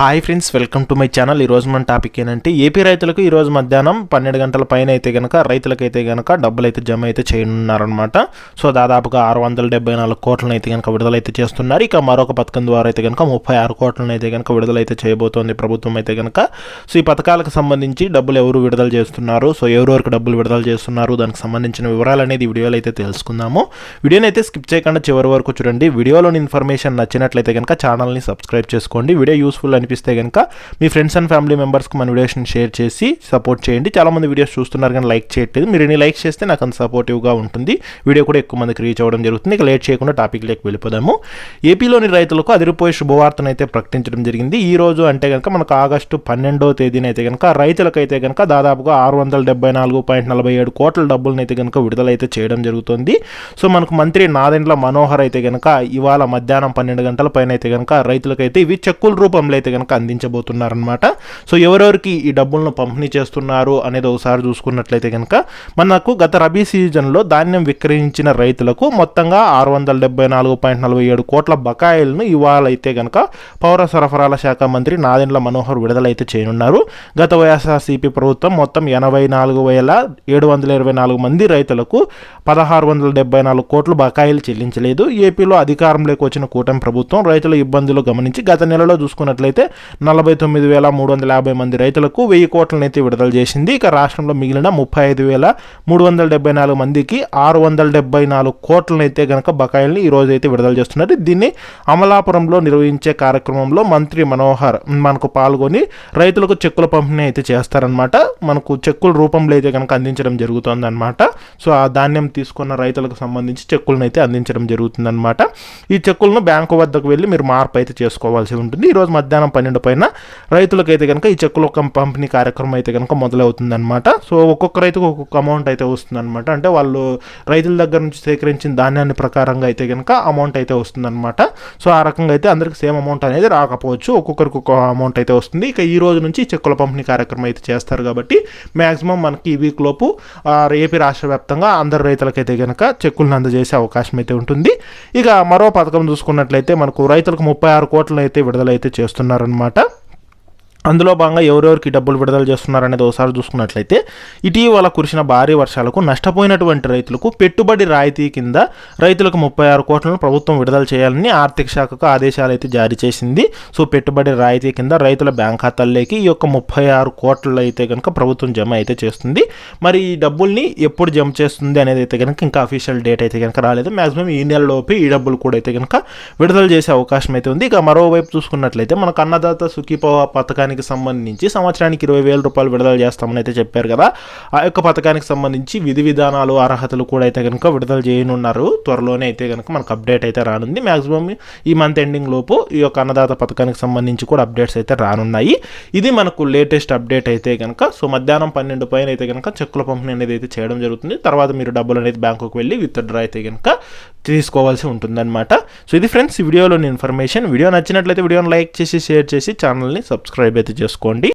Hi friends welcome to my channel. ఈ రోజు మన టాపిక్ ఏంటంటే ఏపీ రైతులకు ఈరోజు మధ్యాహ్నం పన్నెండు గంటల పైన అయితే కనుక రైతులకైతే కనుక డబ్బులు అయితే జమ అయితే చేయనున్నారనమాట సో దాదాపుగా ఆరు వందల డెబ్బై నాలుగు కోట్లను అయితే కనుక విడుదలైతే చేస్తున్నారు. ఇక మరొక పథకం ద్వారా అయితే కనుక ముప్పై ఆరు కోట్లను అయితే కనుక విడుదలైతే చేయబోతోంది ప్రభుత్వం అయితే కనుక సో ఈ పథకాలకు సంబంధించి డబ్బులు ఎవరు విడుదల చేస్తున్నారు? సో ఎవరెవరికి డబ్బులు విడుదల చేస్తున్నారు? దానికి సంబంధించిన వివరాలు అనేది వీడియోలో అయితే తెలుసుకుందాము. వీడియోని అయితే స్కిప్ చేయకుండా చివరి వరకు చూడండి. వీడియోలోని ఇన్ఫర్మేషన్ నచ్చినట్లయితే కనుక ఛానల్ని సబ్స్క్రైబ్ చేసుకోండి. వీడియో యూస్ఫుల్ అని అనిపిస్తే కనుక మీ ఫ్రెండ్స్ అండ్ ఫ్యామిలీ మెంబర్స్కి మన వీడియోస్ని షేర్ చేసి సపోర్ట్ చేయండి. చాలామంది వీడియోస్ చూస్తున్నారు కానీ లైక్ చేయట్లేదు. మీరు ఎన్ని లైక్ చేస్తే నాకు అంత సపోర్టివ్గా ఉంటుంది. వీడియో కూడా ఎక్కువ మందికి రీచ్ అవ్వడం జరుగుతుంది. ఇక లేట్ చేయకుండా టాపిక్ లేక వెళ్ళిపోదాము. ఏపీలోని రైతులకు అదిరిపోయే శుభవార్తను అయితే ప్రకటించడం జరిగింది. ఈ రోజు అంటే కనుక మనకు ఆగస్టు పన్నెండో తేదీన అయితే కనుక రైతులకైతే కనుక దాదాపుగా ఆరు వందల డెబ్బై నాలుగు పాయింట్ నలభై ఏడు కోట్ల డబ్బులను అయితే కనుక విడుదలైతే చేయడం జరుగుతుంది. సో మనకు మంత్రి నాదెండ్ల మనోహర్ అయితే కనుక ఇవాళ మధ్యాహ్నం పన్నెండు గంటల పైన అయితే కనుక రైతులకైతే ఇవి చెక్కుల రూపంలో అయితే కనుక అందించబోతున్నారనమాట సో ఎవరెవరికి ఈ డబ్బులను పంపిణీ చేస్తున్నారు అనేది ఒకసారి చూసుకున్నట్లయితే కనుక మనకు గత రబీ సీజన్లో ధాన్యం విక్రయించిన రైతులకు మొత్తంగా ఆరు వందల డెబ్బై నాలుగు పాయింట్ నలభై ఏడు కోట్ల బకాయిలను ఇవాళ అయితే కనుక పౌర సరఫరాల శాఖ మంత్రి నాదెండ్ల మనోహర్ విడుదలైతే చేయనున్నారు. గత వైఎస్ఆర్సీపీ ప్రభుత్వం మొత్తం ఎనభై నాలుగు వేల ఏడు వందల ఇరవై నాలుగు మంది రైతులకు పదహారు వందల డెబ్బై నాలుగు కోట్లు బకాయిలు చెల్లించలేదు. ఏపీలో అధికారంలోకి వచ్చిన కూటమి ప్రభుత్వం రైతుల ఇబ్బందులు గమనించి గత నెలలో చూసుకున్నట్లయితే నలభై తొమ్మిది వేల మూడు వందల యాభై మంది రైతులకు వెయ్యి కోట్లను అయితే విడుదల చేసింది. ఇక రాష్ట్రంలో మిగిలిన ముప్పై ఐదు వేల మూడు వందల డెబ్బై నాలుగు మందికి ఆరు వందల డెబ్బై నాలుగు కోట్లను అయితే కనుక బకాయిల్ని ఈ రోజు అయితే విడుదల చేస్తున్నారు. దీన్ని అమలాపురంలో నిర్వహించే కార్యక్రమంలో మంత్రి మనోహర్ మనకు పాల్గొని రైతులకు చెక్కుల పంపిణీ అయితే చేస్తారనమాట మనకు చెక్కుల రూపంలో అయితే కనుక అందించడం జరుగుతుందన్నమాట. సో ఆ ధాన్యం తీసుకున్న రైతులకు సంబంధించి చెక్కులను అయితే అందించడం జరుగుతుందన్నమాట. ఈ చెక్కులను బ్యాంకు వద్దకు వెళ్ళి మీరు మార్పు అయితే చేసుకోవాల్సి ఉంటుంది. ఈరోజు మధ్యాహ్నం పన్నెండు పైన రైతులకైతే కనుక ఈ చెక్కుల పంపిణీ కార్యక్రమం అయితే కనుక మొదలవుతుందన్నమాట. సో ఒక్కొక్క రైతుకు ఒక్కొక్క అమౌంట్ అయితే వస్తుందన్నమాట. అంటే వాళ్ళు రైతుల దగ్గర నుంచి సేకరించిన ధాన్యాన్ని ప్రకారంగా అయితే కనుక అమౌంట్ అయితే వస్తుందన్నమాట. సో ఆ రకంగా అయితే అందరికి సేమ్ అమౌంట్ అనేది రాకపోవచ్చు. ఒక్కొక్కరికి ఒక్కొక్క అమౌంట్ అయితే వస్తుంది. ఇక ఈ రోజు నుంచి చెక్కుల పంపిణీ కార్యక్రమం అయితే చేస్తారు కాబట్టి మ్యాక్సిమం మనకి ఈ వీక్ లోపు ఏపీ రాష్ట్ర వ్యాప్తంగా అందరు రైతులకైతే కనుక చెక్కులను అందజేసే అవకాశం అయితే ఉంటుంది. ఇక మరో పథకం చూసుకున్నట్లయితే మనకు రైతులకు ముప్పై ఆరు కోట్లను అయితే విడుదలైతే అనమాట అందులో భాగంగా ఎవరెవరికి డబ్బులు విడుదల చేస్తున్నారనేది ఒకసారి చూసుకున్నట్లయితే ఇటీవల కురిసిన భారీ వర్షాలకు నష్టపోయినటువంటి రైతులకు పెట్టుబడి రాయితీ కింద రైతులకు ముప్పై ఆరు కోట్లను ప్రభుత్వం విడుదల చేయాలని ఆర్థిక శాఖకు ఆదేశాలు అయితే జారీ చేసింది. సో పెట్టుబడి రాయితీ కింద రైతుల బ్యాంక్ ఖాతాల్లోకి ఈ యొక్క ముప్పై ఆరు కోట్లు అయితే కనుక ప్రభుత్వం జమ అయితే చేస్తుంది. మరి ఈ డబ్బుల్ని ఎప్పుడు జమ చేస్తుంది అనేది అయితే కనుక ఇంకా అఫీషియల్ డేట్ అయితే కనుక రాలేదు. మాక్సిమం ఈ నెలలోపు ఈ డబ్బులు కూడా అయితే కనుక విడుదల చేసే అవకాశం అయితే ఉంది. ఇక మరోవైపు చూసుకున్నట్లయితే మనకు అన్నదాత సుఖీభవ పథకానికి సంబంధించి సంవత్సరానికి ఇరవై వేల రూపాయలు విడుదల చేస్తామని అయితే చెప్పారు కదా. ఆ యొక్క పథకానికి సంబంధించి విధి విధానాలు అర్హతలు కూడా అయితే కనుక విడుదల చేయనున్నారు. త్వరలోనే అయితే కనుక మనకు అప్డేట్ అయితే రానుంది. మ్యాక్సిమం ఈ మంత్ ఎండింగ్ లోపు ఈ యొక్క అన్నదాత పథకానికి సంబంధించి కూడా అప్డేట్స్ అయితే రానున్నాయి. ఇది మనకు లేటెస్ట్ అప్డేట్ అయితే కనుక సో మధ్యాహ్నం పన్నెండు పైన అయితే కనుక చెక్కుల పంపిణీ అనేది అయితే చేయడం జరుగుతుంది. తర్వాత మీరు డబ్బులు అనేది బ్యాంకుకు వెళ్ళి విత్డ్రా అయితే కనుక తీసుకోవాల్సి ఉంటుందన్నమాట. సో ఇది ఫ్రెండ్స్ ఈ వీడియోలోని ఇన్ఫర్మేషన్. వీడియో నచ్చినట్లయితే వీడియోని లైక్ చేసి షేర్ చేసి ఛానల్ని సబ్స్క్రైబ్ అయితే చేసుకోండి.